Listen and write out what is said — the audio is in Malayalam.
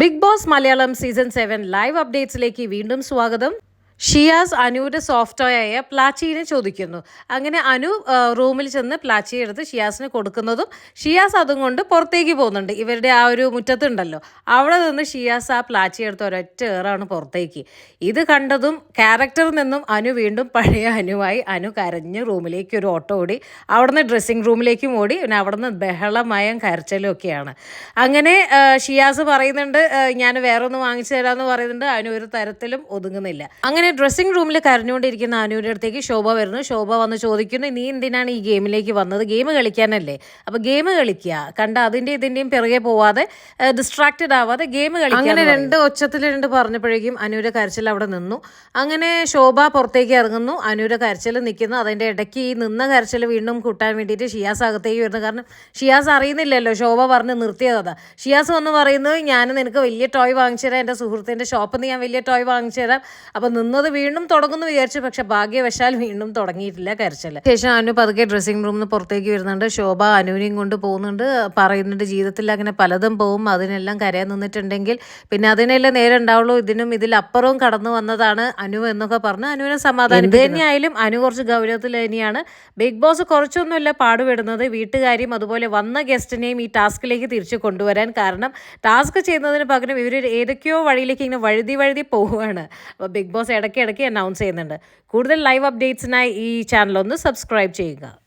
Big boss Malayalam season seven live അപ്ഡേറ്റ്സിലേക്ക് വീണ്ടും സ്വാഗതം. ഷിയാസ് അനുവിന്റെ സോഫ്റ്റ്വെയറായ പ്ലാച്ചിനെ ചോദിക്കുന്നു. അങ്ങനെ അനു റൂമിൽ ചെന്ന് പ്ലാച്ചി എടുത്ത് ഷിയാസിന് കൊടുക്കുന്നതും ഷിയാസ് അതും കൊണ്ട് പുറത്തേക്ക് പോകുന്നുണ്ട്. ഇവരുടെ ആ ഒരു മുറ്റത്തുണ്ടല്ലോ. അവിടെ നിന്ന് ഷിയാസ് ആ പ്ലാച്ചി എടുത്ത് ഒരൊറ്റ ഏറാണ് പുറത്തേക്ക്. ഇത് കണ്ടതും ക്യാരക്ടറിൽ നിന്നും അനു വീണ്ടും പഴയ അനുവായി അനു കരഞ്ഞ് റൂമിലേക്ക് ഒരു ഓട്ടോ ഓടി അവിടുന്ന് ഡ്രസ്സിങ് റൂമിലേക്കും ഓടി പിന്നെ അവിടുന്ന് ബഹളമയം കരച്ചലും ഒക്കെയാണ്. അങ്ങനെ ഷിയാസ് പറയുന്നുണ്ട് ഞാൻ വേറെ ഒന്ന് വാങ്ങിച്ചു തരാമെന്ന് പറയുന്നുണ്ട്. അനു ഒരു തരത്തിലും ഒതുങ്ങുന്നില്ല. അങ്ങനെ ഡ്രസ്സിംഗ് റൂമിൽ കരഞ്ഞുകൊണ്ടിരിക്കുന്ന അനുവിന്റെ അടുത്തേക്ക് ശോഭ വരുന്നു. ശോഭ വന്ന് ചോദിക്കുന്നു നീ എന്തിനാണ് ഈ ഗെയിമിലേക്ക് വന്നത്? ഗെയിം കളിക്കാനല്ലേ? അപ്പോൾ ഗെയിം കളിക്കുക. കണ്ട അതിന്റെ ഇതിന്റെയും പിറകെ പോവാതെ ഡിസ്ട്രാക്റ്റഡ് ആവാതെ ഗെയിം കളിക്കുക അങ്ങനെ രണ്ട് ഒച്ചത്തിൽ രണ്ട് പറഞ്ഞപ്പോഴേക്കും അനുവിന്റെ കരച്ചിൽ അവിടെ നിന്നു. അങ്ങനെ ശോഭ പുറത്തേക്ക് ഇറങ്ങുന്നു. അനുവിന്റെ കരച്ചിൽ നിൽക്കുന്നു. അതിന്റെ ഇടയ്ക്ക് ഈ നിന്ന കരച്ചിൽ വീണ്ടും കൂട്ടാൻ വേണ്ടിയിട്ട് ഷിയാസ് അകത്തേക്ക് വരുന്നു. കാരണം ഷിയാസ് അറിയുന്നില്ലല്ലോ. ശോഭ പറഞ്ഞ് നിർത്തിയതാ ഷിയാസ് വന്ന് പറയുന്നത് ഞാൻ നിനക്ക് വലിയ ടോയ് വാങ്ങിച്ചു തരാം. എന്റെ സുഹൃത്തിന്റെ ഷോപ്പിൽ നിന്ന് ഞാൻ വലിയ ടോയ് വാങ്ങിച്ചു തരാം. അപ്പോൾ നിന്നത് വീണ്ടും തുടങ്ങുന്നു വിചാരിച്ചു. പക്ഷെ ഭാഗ്യവശാൽ വീണ്ടും തുടങ്ങിയിട്ടില്ല കരച്ചൽ ശേഷം അനു പതുക്കെ ഡ്രസ്സിംഗ് റൂമിൽ നിന്ന് പുറത്തേക്ക് വരുന്നുണ്ട്. ശോഭ അനുവിനെയും കൊണ്ട് പോകുന്നുണ്ട്. പറയുന്നുണ്ട് ജീവിതത്തിൽ അങ്ങനെ പലതും പോവും. അതിനെല്ലാം കരയാൻ നിന്നിട്ടുണ്ടെങ്കിൽ പിന്നെ അതിനെല്ലാം നേരെ ഉണ്ടാവുള്ളൂ. ഇതിനും ഇതിലപ്പുറവും കടന്നു വന്നതാണ് അനു എന്നൊക്കെ പറഞ്ഞു അനുവിനെ സമാധാനം തന്നെയായാലും അനു കുറച്ച് ഗൗരവത്തിൽ തന്നെയാണ്. Big boss കുറച്ചൊന്നുമല്ല പാടുപെടുന്നത്. വീട്ടുകാരെയും അതുപോലെ വന്ന ഗസ്റ്റിനെയും ഈ ടാസ്കിലേക്ക് തിരിച്ചു കൊണ്ടുവരാൻ കാരണം ടാസ്ക് ചെയ്യുന്നതിന് പകരം ഇവർ ഏതൊക്കെയോ വഴിയിലേക്ക് ഇങ്ങനെ വഴുതി വഴുതി പോവുകയാണ്. അപ്പോൾ ബിഗ് ബോസ് ഇടയ്ക്ക് ഇടയ്ക്ക് അനൗൺസ് ചെയ്യുന്നുണ്ട്. കൂടുതൽ ലൈവ് അപ്ഡേറ്റ്സിനായി ഈ ചാനൽ ഒന്ന് സബ്സ്ക്രൈബ് ചെയ്യുക.